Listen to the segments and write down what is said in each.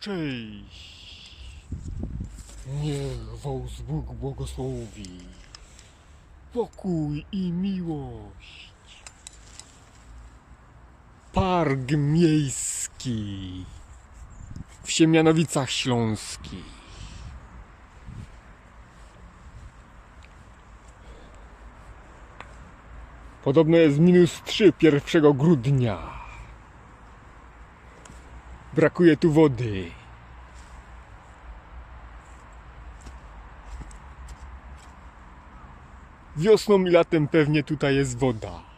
Cześć! Niech was Bóg błogosławi. Pokój i miłość. Park miejski w Siemianowicach Śląskich. Podobno jest minus 3 1 grudnia. Brakuje tu wody. Wiosną i latem pewnie tutaj jest woda.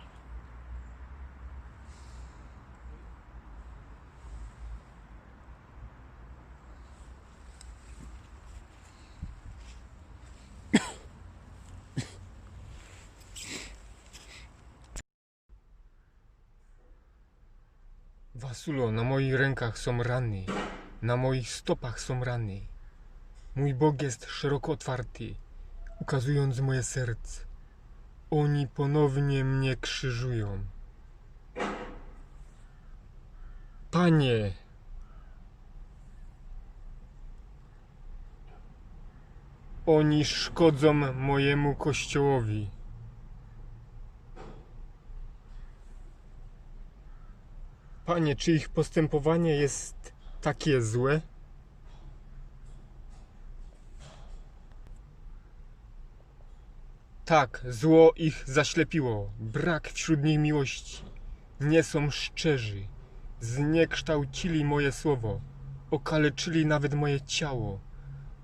Wasulo, na moich rękach są rany, na moich stopach są rany. Mój Bóg jest szeroko otwarty, ukazując moje serce. Oni ponownie mnie krzyżują. Panie, oni szkodzą mojemu kościołowi. Panie, czy ich postępowanie jest takie złe? Tak, zło ich zaślepiło, brak wśród nich miłości. Nie są szczerzy, zniekształcili moje słowo, okaleczyli nawet moje ciało.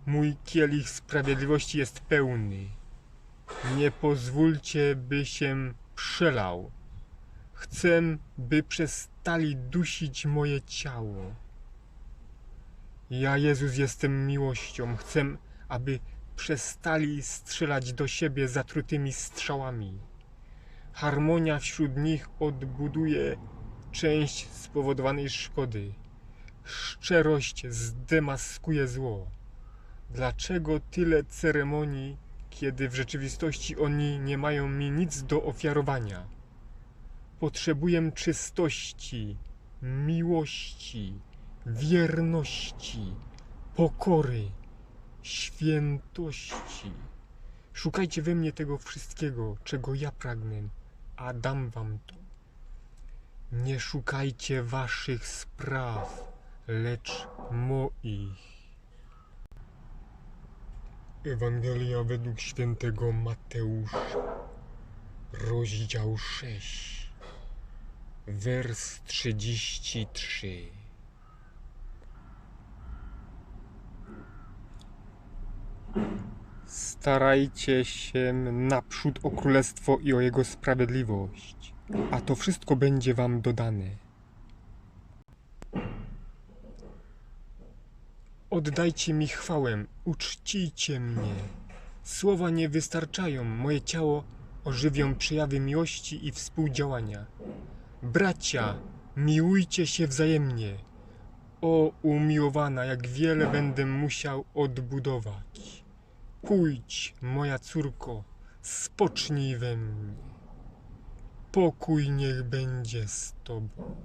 Mój kielich sprawiedliwości jest pełny. Nie pozwólcie, by się przelał. Chcę, by przestali dusić moje ciało. Ja, Jezus, jestem miłością. Chcę, aby przestali strzelać do siebie zatrutymi strzałami. Harmonia wśród nich odbuduje część spowodowanej szkody. Szczerość zdemaskuje zło. Dlaczego tyle ceremonii, kiedy w rzeczywistości oni nie mają mi nic do ofiarowania? Potrzebuję czystości, miłości, wierności, pokory, świętości. Szukajcie we mnie tego wszystkiego, czego ja pragnę, a dam wam to. Nie szukajcie waszych spraw, lecz moich. Ewangelia według świętego Mateusza, rozdział 6, wers 33. Starajcie się naprzód o królestwo i o jego sprawiedliwość, a to wszystko będzie wam dodane. Oddajcie mi chwałę, uczcijcie mnie. Słowa nie wystarczają, moje ciało ożywią przejawy miłości i współdziałania. Bracia, miłujcie się wzajemnie. O umiłowana, jak wiele będę musiał odbudować. Pójdź, moja córko, spocznij we mnie. Pokój niech będzie z tobą.